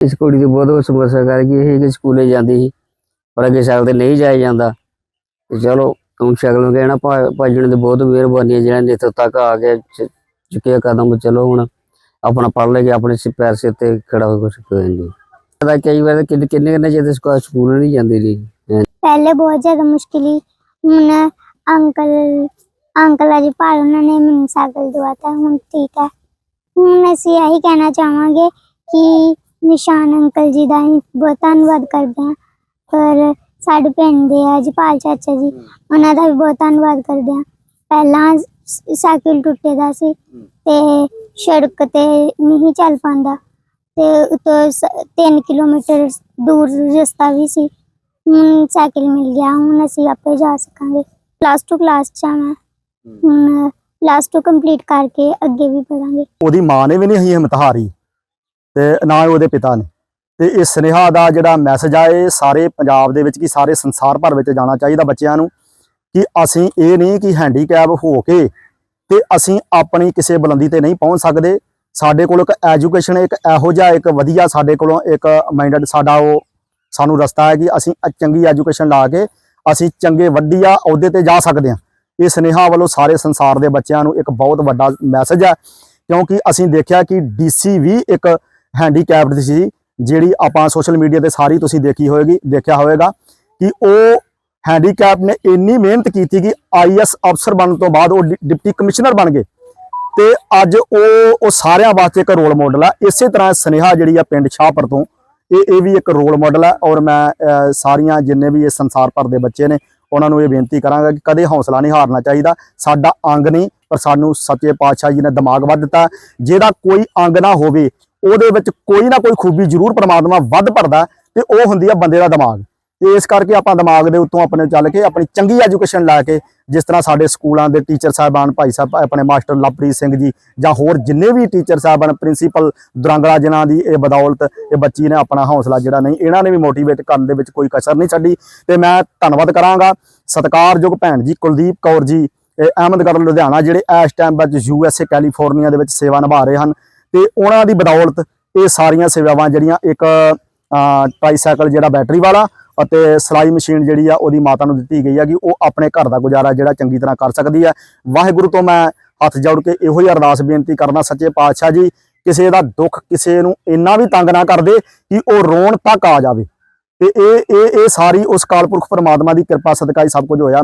ਇਸ ਕੁੜੀ ਦੀ ਬਹੁਤ ਸਮੱਸਿਆ ਕਰ ਇਹ ਕਿ ਸਕੂਲੇ ਜਾਂਦੀ ਸੀ, ਪਰ ਅੱਗੇ ਸਾਈਕਲ ਤੇ ਨਹੀਂ ਜਾਇਆ ਜਾਂਦਾ। ਤੇ ਚਲੋ, ਤੂੰ ਸ਼ਕਲ ਨੂੰ ਕਹਿਣਾ ਭਾਜਣ ਦੀ ਬਹੁਤ ਮਿਹਰਬਾਨੀ ਜਿਹੜਾ ਨੇ ਤੱਕ ਆ ਕੇ ਚੁੱਕਿਆ ਕਦਮ, ਚਲੋ ਹੁਣ ਆਪਣਾ ਪੜ ਲੈ ਕੇ ਆਪਣੇ ਪੈਰ ਸਿਰ ਤੇ ਖੜਾ ਹੋ ਕੁਛ ਕੋਈ ਪਤਾ ਕਈ ਵਾਰ ਕਿੰਨੇ ਕਿੰਨੇ ਕਿੰਨੇ ਜਿਹਦੇ ਸਕੂਲ ਨਹੀਂ ਜਾਂਦੀ ਲਈ ਪਹਿਲੇ ਬਹੁਤ ਜ਼ਿਆਦਾ ਮੁਸ਼ਕਿਲ ਸੀ। ਹੁਣ ਅੰਕਲ ਅੰਕਲ ਅਜੀ ਭਾਲ ਉਹਨਾਂ ਨੇ ਮੈਨੂੰ ਸਾਈਕਲ ਦਵਾਤਾ ਹੁਣ ਠੀਕ ਹੈ। ਹੁਣ ਅਸੀਂ ਇਹੀ ਕਹਿਣਾ ਚਾਹਾਂਗੇ ਕਿ ਨਿਸ਼ਾਨ ਅੰਕਲ ਜੀ ਦਾ ਅਸੀਂ ਬਹੁਤ ਧੰਨਵਾਦ ਕਰਦੇ ਹਾਂ। ਪਰ ਸਾਡੇ ਪਿੰਡ ਦੇ ਆ ਜਪਾਲ ਚਾਚਾ ਜੀ ਉਹਨਾਂ ਦਾ ਵੀ ਬਹੁਤ ਧੰਨਵਾਦ ਕਰਦੇ ਹਾਂ। ਪਹਿਲਾਂ ਸ- ਸਾਈਕਲ ਟੁੱਟੇ ਦਾ ਸੀ ਤੇ ਸੜਕ ਤੇ ਨਹੀਂ ਚੱਲ ਪਾਉਂਦਾ ਤੇ ਉਤੋਂ 3 ਕਿਲੋਮੀਟਰ ਦੂਰ ਰਸਤਾ ਵੀ ਸੀ। ਹੁਣ ਸਾਈਕਲ ਮਿਲ ਗਿਆ ਹੁਣ ਅਸੀਂ ਆਪੇ ਜਾ ਸਕਾਂਗੇ। ਪਲੱਸ 2 ਕਲਾਸ ਚ ਆ ਮੈਂ। ਹੁਣ ਪਲੱਸ 2 ਕੰਪਲੀਟ ਕਰਕੇ ਅੱਗੇ ਵੀ ਪੜਾਂਗੇ ਉਹਦੀ ਮਾਂ ਨੇ ਵੀ ਨਹੀਂ ਹੀ ਹਿੰਮਤ ਹਾਰੀ। ਤੇ ਨਾ ਹੀ ਉਹਦੇ ਪਿਤਾ ਨੇ। ਤੇ ਇਹ ਸੁਨੇਹਾ ਦਾ ਜਿਹੜਾ ਮੈਸੇਜ ਆ, ਇਹ ਸਾਰੇ ਪੰਜਾਬ ਦੇ ਵਿੱਚ ਕੀ ਸਾਰੇ ਸੰਸਾਰ ਭਰ ਵਿੱਚ ਜਾਣਾ ਚਾਹੀਦਾ ਬੱਚਿਆਂ ਨੂੰ ਕਿ ਅਸੀਂ ਇਹ ਨਹੀਂ ਕਿ ਹੈਂਡੀਕੈਪ ਹੋ ਕੇ ਤੇ ਅਸੀਂ ਆਪਣੀ ਕਿਸੇ ਬੁਲੰਦੀ ਤੇ ਨਹੀਂ ਪਹੁੰਚ ਸਕਦੇ। ਸਾਡੇ ਕੋਲ ਇੱਕ ਐਜੂਕੇਸ਼ਨ ਇੱਕ ਇਹੋ ਜਿਹਾ, ਇੱਕ ਵਧੀਆ ਸਾਡੇ ਕੋਲੋਂ ਇੱਕ ਮਾਈਂਡਡ ਸਾਡਾ ਉਹ ਸਾਨੂੰ ਰਸਤਾ ਹੈ ਕਿ ਅਸੀਂ ਚੰਗੀ ਐਜੂਕੇਸ਼ਨ ਲਾ ਕੇ ਅਸੀਂ ਚੰਗੇ, ਵਧੀਆ ਅਹੁਦੇ ਤੇ ਜਾ ਸਕਦੇ ਹਾਂ। ਇਹ ਸੁਨੇਹਾ ਵੱਲੋਂ ਸਾਰੇ ਸੰਸਾਰ ਦੇ ਬੱਚਿਆਂ ਨੂੰ ਇੱਕ ਬਹੁਤ ਵੱਡਾ ਮੈਸੇਜ ਹੈ, ਕਿਉਂਕਿ ਅਸੀਂ ਦੇਖਿਆ ਕਿ ਡੀਸੀ ਵੀ ਇੱਕ ਹੈਂਡੀਕੈਪਡ ਸੀ, ਜਿਹੜੀ ਆਪਾਂ ਸੋਸ਼ਲ ਮੀਡੀਆ ਤੇ ਸਾਰੀ ਤੁਸੀਂ ਦੇਖੀ ਹੋਏਗੀ, ਦੇਖਿਆ ਹੋਵੇਗਾ ਕਿ ਉਹ ਹੈਂਡੀਕੈਪ ਨੇ ਇੰਨੀ ਮਿਹਨਤ ਕੀਤੀ ਕਿ ਆਈਐਸ ਅਫਸਰ ਬਣਨ ਤੋਂ ਬਾਅਦ ਉਹ ਡਿ- ਡਿਪਟੀ ਕਮਿਸ਼ਨਰ ਬਣ ਗਏ। ਤੇ ਅੱਜ ਉਹ ਉਹ ਸਾਰਿਆਂ ਵਾਸਤੇ ਇੱਕ ਰੋਲ ਮਾਡਲ ਆ। ਇਸੇ ਤਰ੍ਹਾਂ ਸੁਨੇਹਾ ਜਿਹੜੀ ਆ ਪਿੰਡ ਸ਼ਾਹਪੁਰ ਤੋਂ, ਇਹ ਇਹ ਵੀ ਇੱਕ ਰੋਲ ਮਾਡਲ ਹੈ ਔਰ ਮੈਂ ਸਾਰੀਆਂ ਜਿੰਨੇ ਵੀ ਇਹ ਸੰਸਾਰ ਭਰ ਦੇ ਬੱਚੇ ਨੇ, ਉਹਨਾਂ ਨੂੰ ਇਹ ਬੇਨਤੀ ਕਰਾਂਗਾ ਕਿ ਕਦੇ ਹੌਸਲਾ ਨਹੀਂ ਹਾਰਨਾ ਚਾਹੀਦਾ। ਸਾਡਾ ਅੰਗ ਨਹੀਂ, ਪਰ ਸਾਨੂੰ ਸੱਚੇ ਪਾਤਸ਼ਾਹ ਜੀ ਨੇ ਦਿਮਾਗ ਵੱਧ ਦਿੱਤਾ। ਜਿਹਦਾ ਕੋਈ ਅੰਗ ਨਾ ਹੋਵੇ ਉਹਦੇ ਵਿੱਚ ਕੋਈ ਨਾ ਕੋਈ ਖੂਬੀ ਜ਼ਰੂਰ ਪ੍ਰਮਾਤਮਾ ਵੱਧ ਭਰਦਾ ਤੇ ਉਹ ਹੁੰਦੀ ਆ ਬੰਦੇ ਦਾ ਦਿਮਾਗ। ਤੇ ਇਸ ਕਰਕੇ ਆਪਾਂ ਦਿਮਾਗ ਦੇ ਉੱਤੋਂ ਆਪਣੇ ਚੱਲ ਕੇ ਆਪਣੀ ਚੰਗੀ ਐਜੂਕੇਸ਼ਨ ਲੈ ਕੇ ਜਿਸ ਤਰ੍ਹਾਂ ਸਾਡੇ ਸਕੂਲਾਂ ਦੇ ਟੀਚਰ ਸਾਹਿਬਾਨ ਭਾਈ ਸਾਹਿਬ, ਆਪਣੇ ਮਾਸਟਰ ਲਵਪ੍ਰੀਤ ਸਿੰਘ ਜੀ ਜਾਂ ਹੋਰ ਜਿੰਨੇ ਵੀ ਟੀਚਰ ਸਾਹਿਬਾਨ, ਪ੍ਰਿੰਸੀਪਲ ਦੁਰੰਗਲਾ ਜਿਨ੍ਹਾਂ ਦੀ ਇਹ ਬਦੌਲਤ ਇਹ ਬੱਚੀ ਨੇ ਆਪਣਾ ਹੌਸਲਾ ਜਿਹੜਾ ਨਹੀਂ, ਇਹਨਾਂ ਨੇ ਵੀ ਮੋਟੀਵੇਟ ਕਰਨ ਦੇ ਵਿੱਚ ਕੋਈ ਕਸਰ ਨਹੀਂ ਛੱਡੀ। ਤੇ ਮੈਂ ਧੰਨਵਾਦ ਕਰਾਂਗਾ ਸਤਿਕਾਰਯੋਗ ਭੈਣ ਜੀ ਕੁਲਦੀਪ ਕੌਰ ਜੀ, ਇਹ ਅਹਿਮਦਗੜ੍ਹ ਲੁਧਿਆਣਾ, ਜਿਹੜੇ ਇਸ ਟਾਈਮ ਵਿੱਚ ਯੂਐਸਏ ਕੈਲੀਫੋਰਨੀਆ ਦੇ ਵਿੱਚ ਸੇਵਾ ਨਿਭਾ ਰਹੇ ਹਨ। ਤੇ ਉਹਨਾਂ ਦੀ ਬਦੌਲਤ ਇਹ ਸਾਰੀਆਂ ਸੇਵਾਵਾਂ ਜਿਹੜੀਆਂ ਇੱਕ ਟ੍ਰਾਈਸਾਈਕਲ ਜਿਹੜਾ ਬੈਟਰੀ ਵਾਲਾ ਅਤੇ ਸਲਾਈ ਮਸ਼ੀਨ ਜਿਹੜੀ ਆ ਉਹਦੀ ਮਾਤਾ ਨੂੰ ਦਿੱਤੀ ਗਈ ਆ ਕਿ ਉਹ ਆਪਣੇ ਘਰ ਦਾ ਗੁਜ਼ਾਰਾ ਜਿਹੜਾ ਚੰਗੀ ਤਰ੍ਹਾਂ ਕਰ ਸਕਦੀ ਹੈ ਵਾਹਿਗੁਰੂ ਤੋਂ ਮੈਂ ਹੱਥ ਜੋੜ ਕੇ ਇਹੋ ਹੀ ਅਰਦਾਸ ਬੇਨਤੀ ਕਰਨਾ ਸੱਚੇ ਪਾਤਸ਼ਾਹ ਜੀ, ਕਿਸੇ ਦਾ ਦੁੱਖ ਕਿਸੇ ਨੂੰ ਇੰਨਾ ਵੀ ਤੰਗ ਨਾ ਕਰਦੇ ਕਿ ਉਹ ਰੋਣ ਤੱਕ ਆ ਜਾਵੇ। ਤੇ ਇਹ ਇਹ ਇਹ ਸਾਰੀ ਉਸ ਕਾਲਪੁਰਖ ਪਰਮਾਤਮਾ ਦੀ ਕਿਰਪਾ ਸਦਕਾ ਹੀ ਸਭ ਕੁਝ ਹੋਇਆ।